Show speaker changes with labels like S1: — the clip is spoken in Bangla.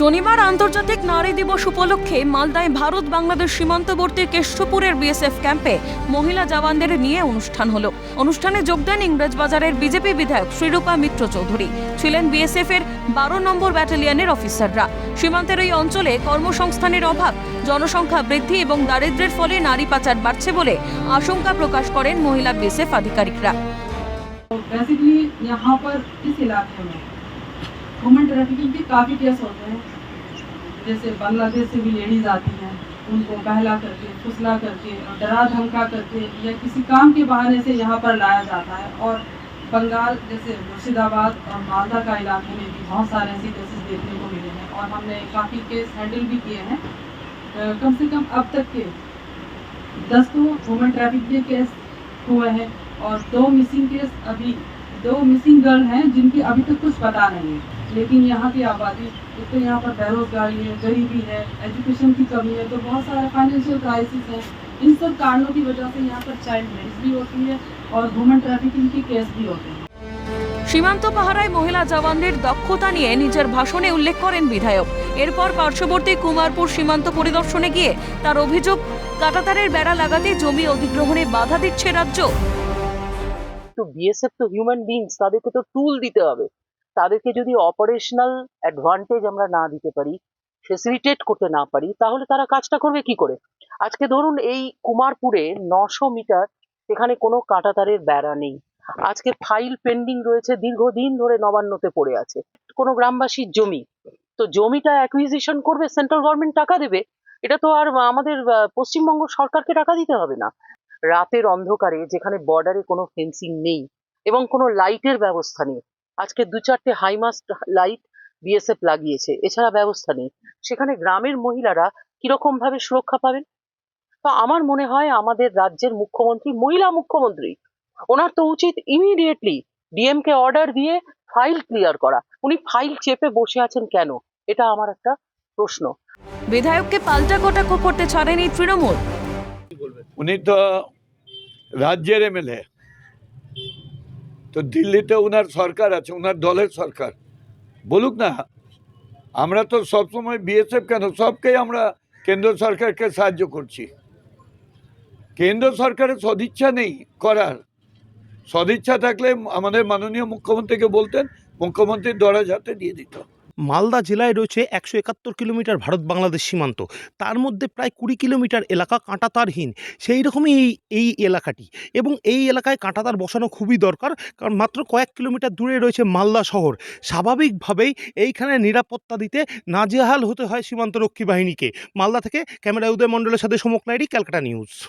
S1: শনিবার আন্তর্জাতিক নারী দিবস উপলক্ষে মালদায় ভারত বাংলাদেশ সীমান্তবর্তী কেষ্টপুরের বিএসএফ ক্যাম্পে মহিলা জওয়ানদের নিয়ে অনুষ্ঠান হলো। অনুষ্ঠানে যোগ দেন ইংরেজবাজারের বিজেপি বিধায়ক শ্রীরূপা মিত্র চৌধুরী। ছিলেন বিএসএফ এর বারো নম্বর ব্যাটালিয়নের অফিসাররা। সীমান্তের এই অঞ্চলে কর্মসংস্থানের অভাব, জনসংখ্যা বৃদ্ধি এবং দারিদ্র্যের ফলে নারী পাচার বাড়ছে বলে আশঙ্কা প্রকাশ করেন মহিলা বিএসএফ আধিকারিকরা।
S2: वुमेन ट्रैफिकिंग के काफ़ी केस होते हैं। जैसे बांग्लादेश से भी लेडीज़ आती हैं, उनको बहला करके, फुसला करके, डरा धमका करके या किसी काम के बहाने से यहाँ पर लाया जाता है और बंगाल, जैसे मुर्शिदाबाद और मालदा का इलाके में भी बहुत सारे ऐसे केसेस देखने को मिले हैं और हमने काफ़ी केस हैंडल भी किए हैं। कम से कम अब तक के दस तो वुमेन ट्रैफ़िक के केस हुए हैं और दो मिसिंग केस अभी, दो मिसिंग गर्ल हैं जिनकी अभी तक कुछ पता नहीं है। लेकिन यहाँ की आबादी एक तो यहाँ पर बेरोजगारी है गरीबी है एजुकेशन की कमी है तो बहुत सारे फाइनेंशियल क्राइसिस है इन सब कारणों की वजह से यहाँ पर चाइल्ड मैरिज भी होती है और वुमेन ट्रैफिकिंग के केस भी होते हैं
S1: সীমান্ত পাহারায় মহিলা জওয়ানদের দক্ষতা নিয়ে নিজের ভাষণে উল্লেখ করেন বিধায়ক এরপর পার্শ্ববর্তী কুমারপুর সীমান্ত পরিদর্শনে গিয়ে তার অভিযোগ কাটাতারের বেড়া লাগাতে জমি অধিগ্রহণে বাধা দিচ্ছে রাজ্য
S3: তো বিএসএফ তো হিউম্যান বিংস তাদেরকে তো টুল দিতে হবে তাদেরকে যদি অপারেশনাল অ্যাডভান্টেজ আমরা না দিতে পারি ফেসিলিটেট করতে না পারি, তাহলে তারা কাজটা করবে কি করে? আজকে ধরুন এই কুমারপুরে নশো মিটার এখানে কোনো কাঁটাতারের বেড়া নেই। আজকে ফাইল পেন্ডিং রয়েছে, দীর্ঘদিন ধরে নবান্নতে পড়ে আছে। কোনো গ্রামবাসীর জমি। তো জমিটা অ্যাকুইজিশন করবে সেন্ট্রাল গভর্নমেন্ট টাকা দেবে। এটা তো আর আমাদের পশ্চিমবঙ্গ সরকারকে টাকা দিতে হবে না। রাতের অন্ধকারে যেখানে বর্ডারে কোনো ফেন্সিং নেই এবং কোনো লাইটের ব্যবস্থা নেই। আজকে দু চারটে হাইমাস্ট লাইট বিএসএফ লাগিয়েছে এছাড়া ব্যবস্থা নেই। সেখানে গ্রামের মহিলারা কীরকম ভাবে সুরক্ষা পাবেন? তো আমার মনে হয় আমাদের রাজ্যের মুখ্যমন্ত্রী মহিলা মুখ্যমন্ত্রী ওনার তো উচিত ইমিডিয়েটলি ডিএম কে অর্ডার দিয়ে ফাইল ক্লিয়ার করা। উনি ফাইল চেপে বসে আছেন কেন? এটা আমার একটা প্রশ্ন।
S1: বিধায়ককে পাল্টা কটাক্ষ করতে ছাড়েনি তৃণমূল।
S4: উনি তো রাজ্যের এমএলএ তো দিল্লিতে ওনার সরকার আছে ওনার দলের সরকার। বলুক না, আমরা তো সবসময় বিএসএফ কেন? সবকেই আমরা কেন্দ্র সরকারকে সাহায্য করছি। কেন্দ্র সরকারের সদিচ্ছা নেই করার। সদিচ্ছা থাকলে আমাদের মাননীয় মুখ্যমন্ত্রীকে বলতেন, মুখ্যমন্ত্রীর দরাজ হাতে দিয়ে দিত।
S5: মালদা জেলায় রয়েছে একশো একাত্তর কিলোমিটার ভারত বাংলাদেশ সীমান্ত। তার মধ্যে প্রায় কুড়ি কিলোমিটার এলাকা কাঁটাতারহীন। সেই রকমই এই এই এলাকাটি। এবং এই এলাকায় কাঁটাতার বসানো খুবই দরকার, কারণ মাত্র কয়েক কিলোমিটার দূরে রয়েছে মালদা শহর। স্বাভাবিকভাবেই এইখানে নিরাপত্তা দিতে নাজেহাল হতে হয় সীমান্তরক্ষী বাহিনীকে। মালদা থেকে ক্যামেরা উদয় মণ্ডলের সাথে সমকনাইডি ক্যালকাটা নিউজ।